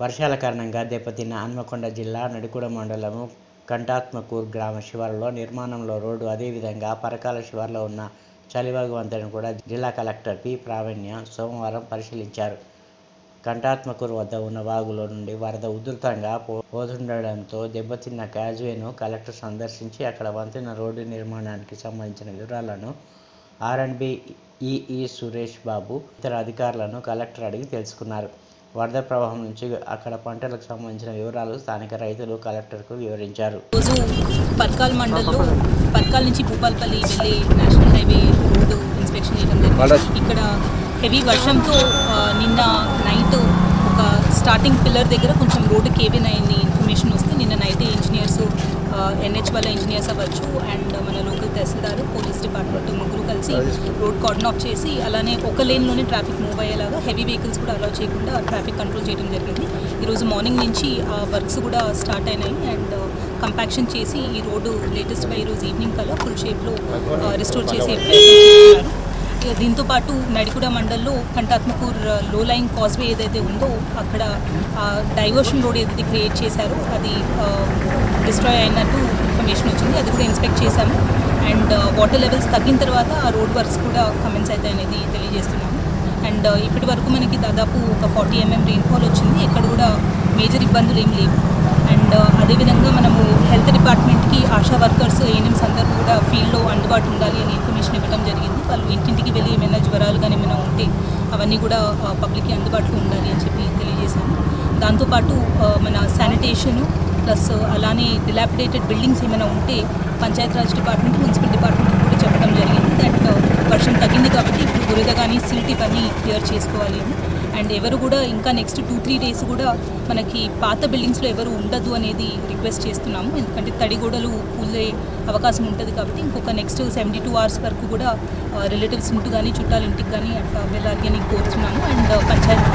వర్షాల కారణంగా దెబ్బతిన్న హన్మకొండ జిల్లా నడుకుడ మండలము కంటాత్మకూర్ గ్రామ శివారులో నిర్మాణంలో రోడ్డు అదేవిధంగా పరకాల శివారులో ఉన్న చలివాగు వంతెనను కూడా జిల్లా కలెక్టర్ పి. ప్రావీణ్య సోమవారం పరిశీలించారు. కంటాత్మకూరు వద్ద ఉన్న వాగులో నుండి వరద ఉధృతంగా పోతుండడంతో దెబ్బతిన్న క్యాజ్వేను కలెక్టర్ సందర్శించి అక్కడ వంతెన రోడ్డు నిర్మాణానికి సంబంధించిన వివరాలను ఆర్ఎండ్బి ఈఈ సురేష్ బాబు ఇతర అధికారులను కలెక్టర్ అడిగి తెలుసుకున్నారు. వరద ప్రవాహం నుంచి అక్కడ పంటలకు సంబంధించిన వివరాలు స్థానిక రైతులు కలెక్టర్కు వివరించారు. రోజు పర్కాల్ మండల్లో పర్కాల్ నుంచి భూపాల్పల్లి వెళ్ళే నేషనల్ హైవే రోడ్డు ఇన్స్పెక్షన్ చేయడం జరిగింది. ఇక్కడ హెవీ వర్షంతో నిన్న నైట్ ఒక స్టార్టింగ్ పిల్లర్ దగ్గర కొంచెం రోడ్డు కేవిన్ అయింది ఇన్ఫర్మేషన్ వస్తే ఎన్హెచ్ వాళ్ళ ఇంజనీర్స్ అవ్వచ్చు అండ్ మన లోకల్ తహసీల్దార్ పోలీస్ డిపార్ట్మెంట్ ముగ్గురు కలిసి రోడ్ కార్డన్ ఆఫ్ చేసి అలానే ఒక లేన్లోనే ట్రాఫిక్ మూవ్ అయ్యేలాగా హెవీ వెహికల్స్ కూడా అలౌ చేయకుండా ట్రాఫిక్ కంట్రోల్ చేయడం జరిగింది. ఈరోజు మార్నింగ్ నుంచి ఆ వర్క్స్ కూడా స్టార్ట్ అయినాయి అండ్ కంపాక్షన్ చేసి ఈ రోడ్డు లేటెస్ట్గా ఈరోజు ఈవినింగ్ కల్లా ఫుల్ షేప్లో రిస్టోర్ చేసే ప్రయత్నం చేస్తున్నారు. దీంతో పాటు నడికుడ మండల్లో కంటాత్మకూర్లో లైన్ కాజ్వే ఏదైతే ఉందో అక్కడ డైవర్షన్ రోడ్ ఏదైతే క్రియేట్ చేశారో అది డిస్ట్రాయ్ అయినట్టు ఇన్ఫర్మేషన్ వచ్చింది. అది కూడా ఇన్స్పెక్ట్ చేశాము. అండ్ వాటర్ లెవెల్స్ తగ్గిన తర్వాత ఆ రోడ్ వర్క్స్ కూడా కమెంట్స్ అయితే అనేది తెలియజేస్తున్నాము. అండ్ ఇప్పటి వరకు మనకి దాదాపు ఒక ఫార్టీ ఎంఎం రెయిన్ఫాల్ వచ్చింది. ఇక్కడ కూడా మేజర్ ఇబ్బందులు ఏం లేవు. అండ్ అదేవిధంగా మనము హెల్త్ డిపార్ట్మెంట్కి ఆశా వర్కర్స్ ఏఎన్ఎంస్ అందరూ కూడా ఫీల్డ్లో అందుబాటు ఉండాలి అని ఇన్ఫర్మేషన్ ఇవ్వడం వాళ్ళు ఇంటింటికి వెళ్ళి ఏమైనా జ్వరాలు కానీ ఏమైనా ఉంటే అవన్నీ కూడా పబ్లిక్కి అందుబాటులో ఉండాలి అని చెప్పి తెలియజేశాము దాంతోపాటు మన శానిటేషను ప్లస్ అలానే డిలాపిడేటెడ్ బిల్డింగ్స్ ఏమైనా ఉంటే పంచాయతీరాజ్ డిపార్ట్మెంట్ మున్సిపల్ డిపార్ట్మెంట్ కూడా చెప్పడం జరిగింది. దట్ వర్షం తగ్గింది కాబట్టి ఇప్పుడు బురద కానీ సిల్ట్ ఇవన్నీ క్లియర్ చేసుకోవాలి అని అండ్ ఎవరు కూడా ఇంకా నెక్స్ట్ టూ త్రీ డేస్ కూడా మనకి పాత బిల్డింగ్స్లో ఎవరు ఉండదు అనేది రిక్వెస్ట్ చేస్తున్నాము. ఎందుకంటే తడిగోడలు కూలే అవకాశం ఉంటుంది కాబట్టి ఇంకొక నెక్స్ట్ సెవెంటీ టూ అవర్స్ వరకు కూడా రిలేటివ్స్ ఇంటి కానీ చుట్టాల ఇంటికి కానీ అట్లా వెళ్ళాలి అని కోరుతున్నాను. అండ్ పంచాయత్